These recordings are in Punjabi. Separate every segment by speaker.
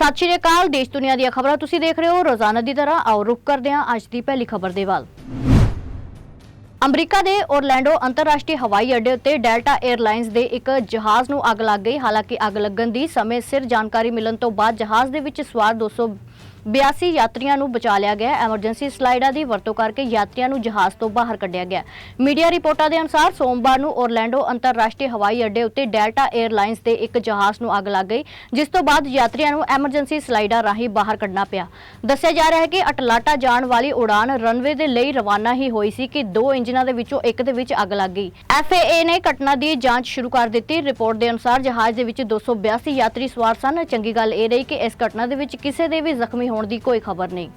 Speaker 1: ਸਤਿ ਸ਼੍ਰੀ ਅਕਾਲ, ਦੇਸ਼ ਦੁਨੀਆ ਦੀਆਂ ਖਬਰਾਂ ਤੁਸੀਂ ਦੇਖ ਰਹੇ ਹੋ, ਰੋਜ਼ਾਨਾ ਦੀ ਤਰ੍ਹਾਂ ਆਓ ਰੁਕ ਕਰਦੇ ਹਾਂ ਅੱਜ ਦੀ ਪਹਿਲੀ ਖਬਰ ਦੇ ਵੱਲ। ਅਮਰੀਕਾ ਦੇ ਓਰਲੈਂਡੋ ਅੰਤਰਰਾਸ਼ਟਰੀ ਹਵਾਈ ਅੱਡੇ ਉੱਤੇ ਡੈਲਟਾ 에ਅਰਲਾਈਨਸ ਦੇ ਇੱਕ ਜਹਾਜ਼ ਨੂੰ ਅੱਗ ਲੱਗ ਗਈ, ਹਾਲਾਂਕਿ ਅੱਗ ਲੱਗਣ ਦੀ ਸਮੇਂ ਸਿਰ ਜਾਣਕਾਰੀ ਮਿਲਣ ਤੋਂ ਬਾਅਦ ਜਹਾਜ਼ ਦੇ ਵਿੱਚ ਸਵਾਰ 282 ਯਾਤਰੀਆਂ ਨੂੰ ਬਚਾ ਲਿਆ ਗਿਆ। ਐਮਰਜੈਂਸੀ ਸਲਾਈਡਾਂ ਦੀ ਵਰਤੋਂ ਕਰਕੇ ਯਾਤਰੀਆਂ ਨੂੰ ਜਹਾਜ਼ ਤੋਂ ਬਾਹਰ ਕੱਢਿਆ ਗਿਆ। ਮੀਡੀਆ ਰਿਪੋਰਟਾਂ ਦੇ ਅਨੁਸਾਰ ਸੋਮਵਾਰ ਨੂੰ ਓਰਲੈਂਡੋ ਅੰਤਰਰਾਸ਼ਟਰੀ ਹਵਾਈ ਅੱਡੇ ਉੱਤੇ ਡੈਲਟਾ 에ਅਰਲਾਈਨਸ ਦੇ ਇੱਕ ਜਹਾਜ਼ ਨੂੰ ਅੱਗ ਲੱਗ ਗਈ, ਜਿਸ ਤੋਂ ਬਾਅਦ ਯਾਤਰੀਆਂ ਨੂੰ ਐਮਰਜੈਂਸੀ ਸਲਾਈਡਾਂ ਰਾਹੀਂ ਬਾਹਰ ਕੱਢਣਾ ਪਿਆ। ਦੱਸਿਆ ਜਾ ਰਿਹਾ ਹੈ ਕਿ ਅਟਲਾਂਟਾ ਜਾਣ ਵਾਲੀ ਉਡਾਨ ਰਨਵੇ ਦੇ ਲਈ ਰਵਾਨਾ ਹੀ ਹੋਈ ਸੀ ਕਿ ਦੋ ਇੰਜਨਾਂ ਦੇ ਵਿੱਚੋਂ ਇੱਕ ਦੇ ਵਿੱਚ ਅੱਗ ਲੱਗ ਗਈ। FAA ਨੇ ਘਟਨਾ ਦੀ ਜਾਂਚ ਸ਼ੁਰੂ ਕਰ ਦਿੱਤੀ। ਰਿਪੋਰਟ ਦੇ ਅਨੁਸਾਰ ਜਹਾਜ਼ ਦੇ ਵਿੱਚ 282 ਯਾਤਰੀ ਸਵਾਰ ਸਨ। ਚੰਗੀ ਗੱਲ ਇਹ ਰਹੀ ਕਿ ਇਸ ਘਟਨਾ ਦੇ ਵਿੱਚ ਕਿਸੇ ਦੇ ਵੀ ਜ਼ਖਮੀ ਹੋਣ ਦੀ ਕੋਈ ਖਬਰ ਨਹੀਂ।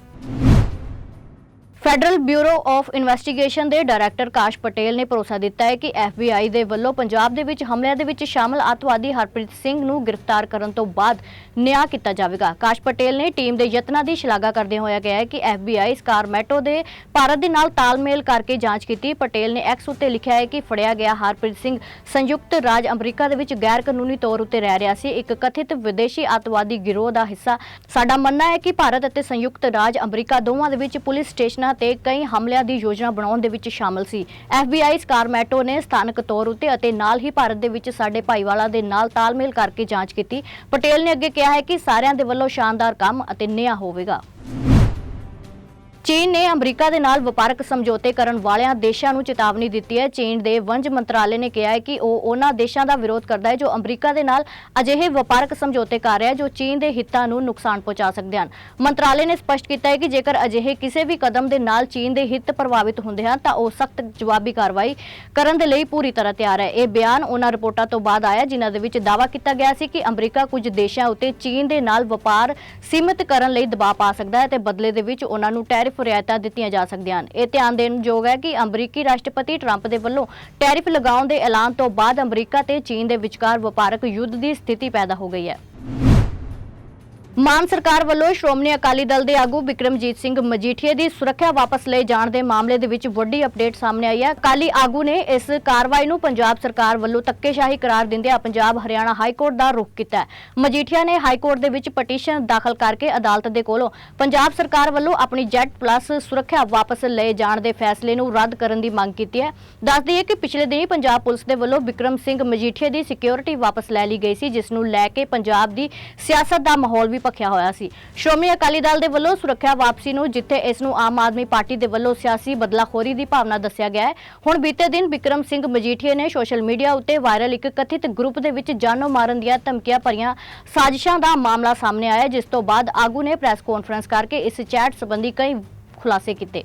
Speaker 1: ਫੈਡਰਲ ਬਿਊਰੋ ਆਫ ਇਨਵੈਸਟੀਗੇਸ਼ਨ ਦੇ ਡਾਇਰੈਕਟਰ ਕਾਸ਼ ਪਟੇਲ ਨੇ ਭਰੋਸਾ ਦਿੱਤਾ ਹੈ ਕਿ FBI ਦੇ ਵੱਲੋਂ ਪੰਜਾਬ ਦੇ ਵਿੱਚ ਹਮਲਿਆਂ ਦੇ ਵਿੱਚ ਸ਼ਾਮਲ ਅੱਤਵਾਦੀ ਹਰਪ੍ਰੀਤ ਸਿੰਘ ਨੂੰ ਗ੍ਰਿਫਤਾਰ ਕਰਨ ਤੋਂ ਬਾਅਦ ਨਿਆਂ ਕੀਤਾ ਜਾਵੇਗਾ। ਕਾਸ਼ ਪਟੇਲ ਨੇ ਟੀਮ ਦੇ ਯਤਨਾਂ ਦੀ ਸ਼ਲਾਘਾ ਕਰਦੇ ਹੋਇਆ ਕਿਹਾ ਹੈ ਕਿ FBI ਸਕਾਰਮੈਟੋ ਦੇ ਭਾਰਤ ਦੇ ਨਾਲ ਤਾਲਮੇਲ ਕਰਕੇ ਜਾਂਚ ਕੀਤੀ। ਪਟੇਲ ਨੇ ਐਕਸ ਉੱਤੇ ਲਿਖਿਆ ਹੈ ਕਿ ਫੜਿਆ ਗਿਆ ਹਰਪ੍ਰੀਤ ਸਿੰਘ ਸੰਯੁਕਤ ਰਾਜ ਅਮਰੀਕਾ ਦੇ ਵਿੱਚ ਗੈਰ ਕਾਨੂੰਨੀ ਤੌਰ ਉੱਤੇ ਰਹਿ ਰਿਹਾ ਸੀ। ਇੱਕ ਕਥਿਤ ਵਿਦੇਸ਼ੀ ਅੱਤਵਾਦੀ ਗਿਰੋਹ ਦਾ ਹਿੱਸਾ। ਸਾਡਾ ਮੰਨਣਾ ਹੈ ਕਿ ਭਾਰਤ ਅਤੇ ਸੰਯੁਕਤ ਰਾਜ ਅਮਰੀਕਾ ਦੋਵਾਂ ਦੇ ਵਿੱਚ ਪੁਲਿਸ ਸਟੇਸ਼ਨਾਂ ਤੇ ਕਈ ਹਮਲਿਆਂ ਦੀ ਯੋਜਨਾ ਬਣਾਉਣ ਦੇ ਵਿੱਚ ਸ਼ਾਮਲ ਸੀ। FBI ਸਕਾਰਮੈਟੋ ਨੇ ਸਥਾਨਕ ਤੌਰ ਉੱਤੇ ਅਤੇ ਨਾਲ ਹੀ ਭਾਰਤ ਦੇ ਵਿੱਚ ਸਾਡੇ ਭਾਈਵਾਲਾ ਦੇ ਨਾਲ ਤਾਲਮੇਲ ਕਰਕੇ ਜਾਂਚ ਕੀਤੀ। ਪਟੇਲ ਨੇ ਅੱਗੇ ਕਿਹਾ ਹੈ ਕਿ ਸਾਰਿਆਂ ਦੇ ਵੱਲੋਂ ਸ਼ਾਨਦਾਰ ਕੰਮ ਅਤੇ ਨਿਆ ਹੋਵੇਗਾ। ਚੀਨ ਨੇ ਅਮਰੀਕਾ ਦੇ ਨਾਲ ਵਪਾਰਕ ਸਮਝੌਤੇ ਕਰਨ ਵਾਲਿਆਂ ਦੇਸ਼ਾਂ ਨੂੰ ਚੇਤਾਵਨੀ ਦਿੱਤੀ ਹੈ। ਚੀਨ ਦੇ ਵਣਜ ਮੰਤਰਾਲੇ ਨੇ ਕਿਹਾ ਹੈ ਕਿ ਉਹ ਉਹਨਾਂ ਦੇਸ਼ਾਂ ਦਾ ਵਿਰੋਧ ਕਰਦਾ ਹੈ ਜੋ ਅਮਰੀਕਾ ਦੇ ਨਾਲ ਅਜਿਹੇ ਵਪਾਰਕ ਸਮਝੌਤੇ ਕਰ ਰਿਹਾ ਹੈ ਜੋ ਚੀਨ ਦੇ ਹਿੱਤਾਂ ਨੂੰ ਨੁਕਸਾਨ ਪਹੁੰਚਾ ਸਕਦੇ ਹਨ। ਮੰਤਰਾਲੇ ਨੇ ਸਪਸ਼ਟ ਕੀਤਾ ਹੈ ਕਿ ਜੇਕਰ ਅਜਿਹੇ ਕਿਸੇ ਵੀ ਕਦਮ ਦੇ ਨਾਲ ਚੀਨ ਦੇ ਹਿੱਤ ਪ੍ਰਭਾਵਿਤ ਹੁੰਦੇ ਹਨ, ਤਾਂ ਉਹ ਸਖਤ ਜਵਾਬੀ ਕਾਰਵਾਈ ਕਰਨ ਦੇ ਲਈ ਪੂਰੀ ਤਰ੍ਹਾਂ ਤਿਆਰ ਹੈ। ਇਹ ਬਿਆਨ ਉਹਨਾਂ ਰਿਪੋਰਟਾਂ ਤੋਂ ਬਾਅਦ ਆਇਆ, ਜਿਨ੍ਹਾਂ ਦੇ ਵਿੱਚ ਦਾਅਵਾ ਕੀਤਾ ਗਿਆ ਸੀ ਕਿ ਅਮਰੀਕਾ ਕੁਝ ਦੇਸ਼ਾਂ ਉੱਤੇ ਚੀਨ ਦੇ ਨਾਲ ਵਪਾਰ ਸੀਮਿਤ ਕਰਨ ਲਈ ਦਬਾਅ ਪਾ ਸਕਦਾ ਹੈ ਤੇ ਬਦਲੇ ਦੇ ਵਿੱਚ ਉਹਨਾਂ ਨੂੰ ਟੈਰਿਫ ਰਿਆਇਤਾਂ ਦਿੱਤੀਆਂ ਜਾ ਸਕਦੀਆਂ ਹਨ। ਇਹ ਧਿਆਨ ਦੇਣ ਯੋਗ ਹੈ ਕਿ ਅਮਰੀਕੀ ਰਾਸ਼ਟਰਪਤੀ ਟਰੰਪ ਦੇ ਵੱਲੋਂ ਟੈਰਿਫ ਲਗਾਉਣ ਦੇ ਐਲਾਨ ਤੋਂ ਬਾਅਦ ਅਮਰੀਕਾ ਤੇ ਚੀਨ ਦੇ ਵਿਚਕਾਰ ਵਪਾਰਕ ਯੁੱਧ ਦੀ ਸਥਿਤੀ ਪੈਦਾ ਹੋ ਗਈ ਹੈ। ਮਾਨ ਸਰਕਾਰ ਵੱਲੋਂ ਸ਼੍ਰੋਮਣੀ ਅਕਾਲੀ ਦਲ ਦੇ ਆਗੂ ਵਿਕਰਮਜੀਤ ਸਿੰਘ ਮਜੀਠੀਆ ਦੀ ਸੁਰੱਖਿਆ ਵਾਪਸ ਲਏ ਜਾਣ ਦੇ ਮਾਮਲੇ ਦੇ ਵਿੱਚ ਵੱਡੀ ਅਪਡੇਟ ਸਾਹਮਣੇ ਆਈ ਹੈ। ਅਕਾਲੀ ਆਗੂ ਨੇ ਇਸ ਕਾਰਵਾਈ ਨੂੰ ਪੰਜਾਬ ਸਰਕਾਰ ਵੱਲੋਂ ਧੱਕੇਸ਼ਾਹੀ ਕਰਾਰ ਦਿੰਦਿਆਂ ਪੰਜਾਬ ਹਰਿਆਣਾ ਹਾਈ ਕੋਰਟ ਦਾ ਰੁਖ ਕੀਤਾ ਹੈ। ਮਜੀਠੀਆ ਨੇ ਹਾਈ ਕੋਰਟ ਦੇ ਵਿੱਚ ਪਟੀਸ਼ਨ ਦਾਖਲ ਕਰਕੇ ਅਦਾਲਤ ਦੇ ਕੋਲੋਂ ਪੰਜਾਬ ਸਰਕਾਰ ਵੱਲੋਂ ਆਪਣੀ ਜੈਟ ਪਲੱਸ ਸੁਰੱਖਿਆ ਵਾਪਸ ਲਏ ਜਾਣ ਦੇ ਫੈਸਲੇ ਨੂੰ ਰੱਦ ਕਰਨ ਦੀ ਮੰਗ ਕੀਤੀ ਹੈ। ਦੱਸ ਦਈਏ ਕਿ ਪਿਛਲੇ ਦਿਨੀ ਪੰਜਾਬ ਪੁਲਿਸ ਦੇ ਵੱਲੋਂ ਵਿਕਰਮ ਸਿੰਘ ਮਜੀਠੀਏ ਦੀ ਸਿਕਿਉਰਿਟੀ ਵਾਪਸ ਲੈ ਲਈ ਗਈ ਸੀ, ਜਿਸ ਨੂੰ ਲੈ ਕੇ ਪੰਜਾਬ ਦੀ ਸਿਆਸਤ ਦਾ ਮਾਹੌਲ ਵੀ ਭਖਿਆ ਹੋਇਆ ਸੀ। ਸ਼੍ਰੋਮਣੀ ਅਕਾਲੀ ਦਲ ਦੇ ਵੱਲੋਂ ਸੁਰੱਖਿਆ ਵਾਪਸੀ ਨੂੰ, ਜਿੱਥੇ ਇਸ ਨੂੰ ਆਮ ਆਦਮੀ ਪਾਰਟੀ ਦੇ ਵੱਲੋਂ ਸਿਆਸੀ ਬਦਲਾਖੋਰੀ ਦੀ ਭਾਵਨਾ ਦੱਸਿਆ ਗਿਆ ਹੈ। ਹੁਣ ਬੀਤੇ ਦਿਨ ਵਿਕਰਮ ਸਿੰਘ ਮਜੀਠੀਆ ਨੇ ਸੋਸ਼ਲ ਮੀਡੀਆ ਉੱਤੇ ਵਾਇਰਲ ਇੱਕ ਕਥਿਤ ਗਰੁੱਪ ਦੇ ਵਿੱਚ ਜਾਨੋਂ ਮਾਰਨ ਦੀਆਂ ਧਮਕੀਆਂ ਭਰੀਆਂ ਸਾਜ਼ਿਸ਼ਾਂ ਦਾ ਮਾਮਲਾ ਸਾਹਮਣੇ ਆਇਆ ਜਿਸ ਤੋਂ ਬਾਅਦ ਆਗੂ ਨੇ ਪ੍ਰੈਸ ਕਾਨਫਰੰਸ ਕਰਕੇ ਇਸ ਚੈਟ ਸੰਬੰਧੀ ਕਈ ਖੁਲਾਸੇ ਕੀਤੇ।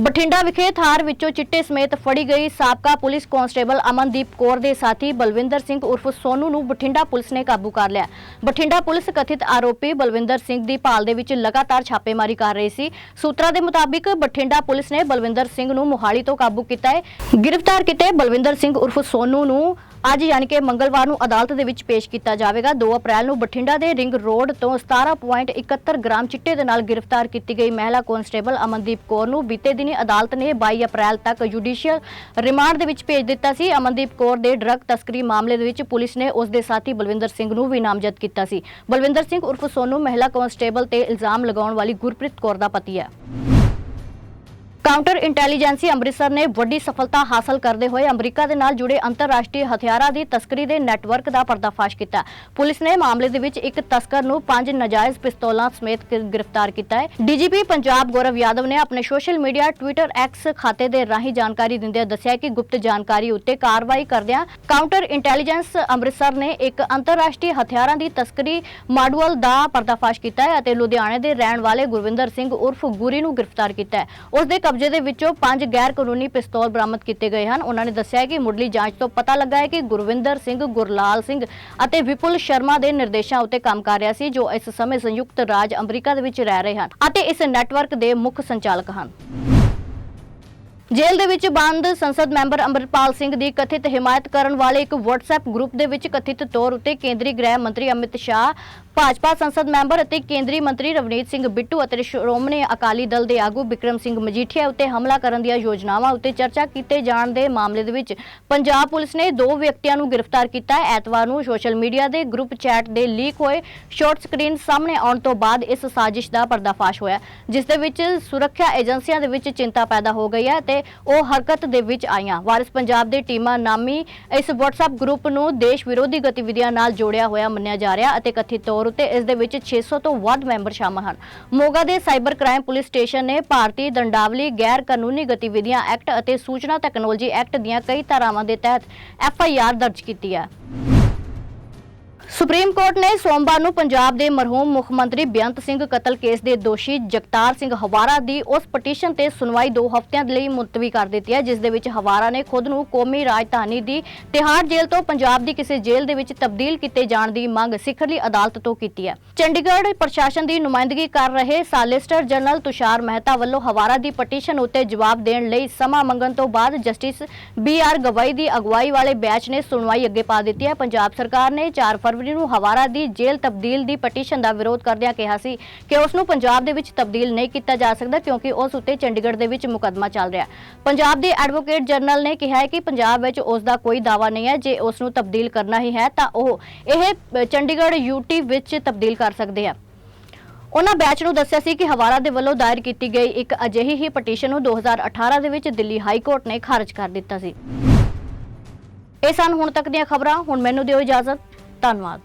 Speaker 1: ਬਠਿੰਡਾ ਵਿਖੇ ਥਾਰ ਵਿੱਚੋਂ ਚਿੱਟੇ ਸਮੇਤ ਫੜੀ ਗਈ ਸਾਬਕਾ ਪੁਲਿਸ ਕਾਂਸਟੇਬਲ ਅਮਨਦੀਪ ਕੌਰ ਦੇ ਸਾਥੀ ਬਲਵਿੰਦਰ ਸਿੰਘ ਉਰਫ ਸੋਨੂ ਨੂੰ ਬਠਿੰਡਾ ਪੁਲਿਸ ਨੇ ਕਾਬੂ ਕਰ ਲਿਆ। ਬਠਿੰਡਾ ਪੁਲਿਸ ਕਥਿਤ ਆਰੋਪੀ ਬਲਵਿੰਦਰ ਸਿੰਘ ਦੀ ਭਾਲ ਦੇ ਵਿੱਚ ਲਗਾਤਾਰ ਛਾਪੇਮਾਰੀ ਕਰ ਰਹੀ ਸੀ। ਸੂਤਰਾਂ ਦੇ ਮੁਤਾਬਿਕ ਬਠਿੰਡਾ ਪੁਲਿਸ ਨੇ ਬਲਵਿੰਦਰ ਸਿੰਘ ਨੂੰ ਮੋਹਾਲੀ ਤੋਂ ਕਾਬੂ ਕੀਤਾ ਹੈ। ਗ੍ਰਿਫਤਾਰ ਕੀਤੇ ਬਲਵਿੰਦਰ ਸਿੰਘ ਉਰਫ ਸੋਨੂ ਨੂੰ ਅੱਜ ਯਾਨੀ ਕਿ ਮੰਗਲਵਾਰ ਨੂੰ ਅਦਾਲਤ ਦੇ ਵਿੱਚ ਪੇਸ਼ ਕੀਤਾ ਜਾਵੇਗਾ। 2 ਅਪ੍ਰੈਲ ਨੂੰ ਬਠਿੰਡਾ ਦੇ ਰਿੰਗ ਰੋਡ ਤੋਂ 17.71 ਗ੍ਰਾਮ ਚਿੱਟੇ ਦੇ ਨਾਲ ਗ੍ਰਿਫਤਾਰ ਕੀਤੀ ਗਈ ਮਹਿਲਾ ਕਾਂਸਟੇਬਲ ਅਮਨਦੀਪ ਕੌਰ ਨੂੰ ਬੀਤੇ ਦਿਨ ਅਦਾਲਤ ਨੇ 22 ਅਪ੍ਰੈਲ ਤੱਕ ਜੁਡੀਸ਼ੀਅਲ ਰਿਮਾਂਡ ਦੇ ਵਿੱਚ ਭੇਜ ਦਿੱਤਾ ਸੀ। ਅਮਨਦੀਪ ਕੌਰ ਦੇ ਡਰੱਗ ਤਸਕਰੀ ਮਾਮਲੇ ਦੇ ਵਿੱਚ ਪੁਲਿਸ ਨੇ ਉਸ ਦੇ ਸਾਥੀ ਬਲਵਿੰਦਰ ਸਿੰਘ ਨੂੰ ਵੀ ਨਾਮਜ਼ਦ ਕੀਤਾ ਸੀ। ਬਲਵਿੰਦਰ ਸਿੰਘ ਉਰਫ ਸੋਨੂ ਮਹਿਲਾ ਕਾਂਸਟੇਬਲ ਤੇ ਇਲਜ਼ਾਮ ਲਗਾਉਣ ਵਾਲੀ ਗੁਰਪ੍ਰੀਤ ਕੌਰ ਦਾ ਪਤੀ ਹੈ। ਕਾਊਂਟਰ ਇੰਟੈਲੀਜੈਂਸੀ ਅੰਮ੍ਰਿਤਸਰ ਨੇ ਵੱਡੀ ਸਫਲਤਾ ਹਾਸਲ ਕਰਦੇ ਹੋਏ ਅਮਰੀਕਾ ਦੇ ਨਾਲ ਜੁੜੇ ਅੰਤਰਰਾਸ਼ਟਰੀ ਹਥਿਆਰਾਂ ਦੀ ਤਸਕਰੀ ਦੇ ਨੈਟਵਰਕ ਦਾ ਪਰਦਾਫਾਸ਼ ਕੀਤਾ। ਪੁਲਿਸ ਨੇ ਮਾਮਲੇ ਦੇ ਵਿੱਚ ਇੱਕ ਤਸਕਰ ਨੂੰ ਪੰਜ ਨਾਜਾਇਜ਼ ਪਿਸਤੌਲਾਂ ਸਮੇਤ ਗ੍ਰਿਫਤਾਰ ਕੀਤਾ ਹੈ। ਡੀਜੀਪੀ ਪੰਜਾਬ ਗੌਰਵ ਯਾਦਵ ਨੇ ਆਪਣੇ ਸੋਸ਼ਲ ਮੀਡੀਆ, ਟਵਿੱਟਰ, ਐਕਸ ਖਾਤੇ ਦੇ ਰਾਹੀਂ ਜਾਣਕਾਰੀ ਦਿੰਦਿਆਂ ਦੱਸਿਆ ਕਿ ਗੁਪਤ ਜਾਣਕਾਰੀ ਉੱਤੇ ਕਾਰਵਾਈ ਕਰਦਿਆਂ ਕਾਊਂਟਰ ਇੰਟੈਲੀਜੈਂਸ ਅੰਮ੍ਰਿਤਸਰ ਨੇ ਇੱਕ ਅੰਤਰਰਾਸ਼ਟਰੀ ਹਥਿਆਰਾਂ ਦੀ ਤਸਕਰੀ ਮਾਡੂਅਲ ਦਾ ਪਰਦਾਫਾਸ਼ ਕੀਤਾ ਹੈ ਅਤੇ ਲੁਧਿਆਣੇ ਦੇ ਰਹਿਣ ਵਾਲੇ ਗੁਰਵਿੰਦਰ ਸਿੰਘ ਉਰਫ ਗੁਰੀ ਨੂੰ ਗ੍ਰਿਫਤਾਰ ਕੀਤਾ ਹੈ। ਉਸ ਦੇ ਕਬਜ਼ੇ ਦੇ ਵਿੱਚੋਂ ਪੰਜ ਗੈਰ ਕਾਨੂੰਨੀ ਪਿਸਤੌਲ ਬਰਾਮਦ ਕੀਤੇ ਗਏ ਹਨ। ਉਹਨਾਂ ਨੇ ਦੱਸਿਆ ਕਿ ਮੁੱਢਲੀ ਜਾਂਚ ਤੋਂ ਪਤਾ ਲੱਗਾ ਹੈ ਕਿ ਗੁਰਵਿੰਦਰ ਸਿੰਘ, ਗੁਰਲਾਲ ਸਿੰਘ ਅਤੇ ਵਿਪੁਲ ਸ਼ਰਮਾ ਦੇ ਨਿਰਦੇਸ਼ਾਂ ਉੱਤੇ ਕੰਮ ਕਰ ਰਿਹਾ ਸੀ, ਜੋ ਇਸ ਸਮੇਂ ਸੰਯੁਕਤ ਰਾਜ ਅਮਰੀਕਾ ਦੇ ਵਿੱਚ ਰਹਿ ਰਹੇ ਹਨ ਅਤੇ ਇਸ ਨੈਟਵਰਕ ਦੇ ਮੁੱਖ ਸੰਚਾਲਕ ਹਨ। ਜੇਲ੍ਹ ਦੇ ਵਿੱਚ ਬੰਦ ਸੰਸਦ ਮੈਂਬਰ ਅੰਮ੍ਰਿਤਪਾਲ ਸਿੰਘ ਦੀ ਕਥਿਤ ਹਿਮਾਇਤ ਕਰਨ ਵਾਲੇ ਇੱਕ WhatsApp ਗਰੁੱਪ ਦੇ ਵਿੱਚ ਕਥਿਤ ਤੌਰ ਉੱਤੇ ਕੇਂਦਰੀ ਗ੍ਰਹਿ ਮੰਤਰੀ ਅਮਿਤ ਸ਼ਾਹ ਭਾਜਪਾ ਸੰਸਦ ਮੈਂਬਰ ਅਤੇ ਕੇਂਦਰੀ ਮੰਤਰੀ ਰਵਨੀਤ ਸਿੰਘ ਬਿੱਟੂ ਅਤੇ ਸ਼੍ਰੋਮਣੀ ਅਕਾਲੀ ਦਲ ਦੇ ਆਗੂ ਵਿਕਰਮ ਸਿੰਘ ਮਜੀਠੀਆ ਉੱਤੇ ਹਮਲਾ ਕਰਨ ਦੀਆਂ ਯੋਜਨਾਵਾਂ ਉੱਤੇ ਚਰਚਾ ਕੀਤੇ ਜਾਣ ਦੇ ਮਾਮਲੇ ਦੇ ਵਿੱਚ ਪੰਜਾਬ ਪੁਲਿਸ ਨੇ ਦੋ ਵਿਅਕਤੀਆਂ ਨੂੰ ਗ੍ਰਿਫਤਾਰ ਕੀਤਾ। ਹੈ ਐਤਵਾਰ ਨੂੰ ਸੋਸ਼ਲ ਮੀਡੀਆ ਦੇ ਗਰੁੱਪ ਚੈਟ ਦੇ ਲੀਕ ਹੋਏ ਸ਼ਾਰਟ ਸਕਰੀਨ ਸਾਹਮਣੇ ਆਉਣ ਤੋਂ ਬਾਅਦ ਇਸ ਸਾਜ਼ਿਸ਼ ਦਾ ਪਰਦਾਫਾਸ਼ ਹੋਇਆ, ਜਿਸ ਦੇ ਵਿੱਚ ਸੁਰੱਖਿਆ ਏਜੰਸੀਆਂ ਦੇ ਵਿੱਚ ਚਿੰਤਾ ਪੈਦਾ ਹੋ ਗਈ ਹੈ ਤੇ ਉਹ ਹਰਕਤ ਦੇ ਵਿੱਚ ਆਈਆਂ। ਵਾਰਿਸ ਪੰਜਾਬ ਦੇ ਟੀਮਾਂ ਨਾਮੀ ਇਸ WhatsApp ਗਰੁੱਪ ਨੂੰ ਦੇਸ਼ ਵਿਰੋਧੀ ਗਤੀਵਿਧੀਆਂ ਨਾਲ ਜੋੜਿਆ ਹੋਇਆ ਮੰਨਿਆ ਜਾ ਰਿਹਾ ਅਤੇ ਕਥਿਤ ਤੌਰ ਉੱਤੇ ਇਸ ਦੇ ਵਿੱਚ 600 ਤੋਂ ਵੱਧ ਮੈਂਬਰ ਸ਼ਾਮਲ ਹਨ। ਮੋਗਾ ਦੇ ਸਾਈਬਰ ਕ੍ਰਾਈਮ ਪੁਲਿਸ ਸਟੇਸ਼ਨ ਨੇ ਭਾਰਤੀ ਦੰਡਾਵਲੀ ਗੈਰ ਕਾਨੂੰਨੀ ਗਤੀਵਿਧੀਆਂ ਐਕਟ ਅਤੇ ਸੂਚਨਾ ਤਕਨਾਲੋਜੀ ਐਕਟ ਦੀਆਂ ਕਈ ਧਾਰਾਵਾਂ ਦੇ ਤਹਿਤ ਐਫ ਆਈ ਆਰ ਦਰਜ ਕੀਤੀ ਹੈ। ਸੁਪਰੀਮ ਕੋਰਟ ਨੇ ਸੋਮਵਾਰ ਨੂੰ ਪੰਜਾਬ ਦੇ ਮਰਹੂਮ ਮੁੱਖ ਮੰਤਰੀ ਬੇਅੰਤ ਸਿੰਘ ਕਤਲ ਕੇਸ ਦੇ ਦੋਸ਼ੀ ਜਗਤਾਰ ਸਿੰਘ ਹਵਾਰਾ ਦੀ ਉਸ ਪਟੀਸ਼ਨ ਤੇ ਸੁਣਵਾਈ 2 ਹਫ਼ਤਿਆਂ ਲਈ ਮੁਲਤਵੀ ਕਰ ਦਿੱਤੀ ਹੈ, ਜਿਸ ਦੇ ਵਿੱਚ ਹਵਾਰਾ ਨੇ ਖੁਦ ਨੂੰ ਕੌਮੀ ਰਾਜਧਾਨੀ ਦੀ ਤਿਹਾੜ ਜੇਲ੍ਹ ਤੋਂ ਪੰਜਾਬ ਦੀ ਕਿਸੇ ਜੇਲ੍ਹ ਦੇ ਵਿੱਚ ਤਬਦੀਲ ਕੀਤੇ ਜਾਣ ਦੀ ਮੰਗ ਸਿਖਰਲੀ ਅਦਾਲਤ ਤੋਂ ਕੀਤੀ ਹੈ। ਚੰਡੀਗੜ੍ਹ ਪ੍ਰਸ਼ਾਸਨ ਦੀ ਨੁਮਾਇੰਦਗੀ ਕਰ ਰਹੇ ਸਾਲਿਸਟਰ ਜਨਰਲ ਤੁਸ਼ਾਰ ਮਹਿਤਾ ਵੱਲੋਂ ਹਵਾਰਾ ਦੀ ਪਟੀਸ਼ਨ ਉੱਤੇ ਜਵਾਬ ਦੇਣ ਲਈ ਸਮਾਂ ਮੰਗਣ ਤੋਂ ਬਾਅਦ ਜਸਟਿਸ ਬੀ ਆਰ ਗਵਾਈ ਦੀ ਅਗਵਾਈ ਵਾਲੇ ਬੈਚ ਨੇ ਸੁਣਵਾਈ ਅੱਗੇ ਪਾ ਦਿੱਤੀ ਹੈ। ਪੰਜਾਬ ਸਰਕਾਰ ਨੇ 4 ਫਰਵਰੀ ਨੂੰ ਹਵਾਰਾ ਦੀ ਜੇਲ੍ਹ ਤਬਦੀਲ ਦੀ ਪਟੀਸ਼ਨ ਦਾ ਵਿਰੋਧ ਕਰਦਿਆਂ ਕਿਹਾ ਸੀ ਕਿ ਉਸ ਨੂੰ ਪੰਜਾਬ ਦੇ ਵਿੱਚ ਤਬਦੀਲ ਨਹੀਂ ਕੀਤਾ ਜਾ ਸਕਦਾ ਕਿਉਂਕਿ ਉਸ ਉੱਤੇ ਚੰਡੀਗੜ੍ਹ ਦੇ ਵਿੱਚ ਮੁਕੱਦਮਾ ਚੱਲ ਰਿਹਾ। ਪੰਜਾਬ ਦੇ ਐਡਵੋਕੇਟ ਜਨਰਲ ਨੇ ਕਿਹਾ ਹੈ ਕਿ ਪੰਜਾਬ ਵਿੱਚ ਉਸ ਦਾ ਕੋਈ ਦਾਅਵਾ ਨਹੀਂ ਹੈ। ਜੇ ਉਸ ਨੂੰ ਤਬਦੀਲ ਕਰਨਾ ਹੀ ਹੈ ਤਾਂ ਉਹ ਇਹ ਚੰਡੀਗੜ੍ਹ ਯੂਟੀ ਵਿੱਚ ਤਬਦੀਲ ਕਰ ਸਕਦੇ ਆ। ਉਹਨਾਂ ਬੈਚ ਨੂੰ ਦੱਸਿਆ ਸੀ ਕਿ ਹਵਾਰਾ ਦੇ ਵੱਲੋਂ ਦਾਇਰ ਕੀਤੀ ਗਈ ਇੱਕ ਅਜਿਹੀ ਹੀ ਪਟੀਸ਼ਨ ਨੂੰ 2018 ਦੇ ਵਿੱਚ ਦਿੱਲੀ ਹਾਈ ਕੋਰਟ ਨੇ ਖਾਰਜ ਕਰ ਦਿੱਤਾ ਸੀ। ਇਹ ਸਨ ਹੁਣ ਤੱਕ ਦੀਆਂ ਖਬਰਾਂ। ਹੁਣ ਮੈਨੂੰ ਦਿਓ ਇਜਾਜ਼ਤ। ਧੰਨਵਾਦ।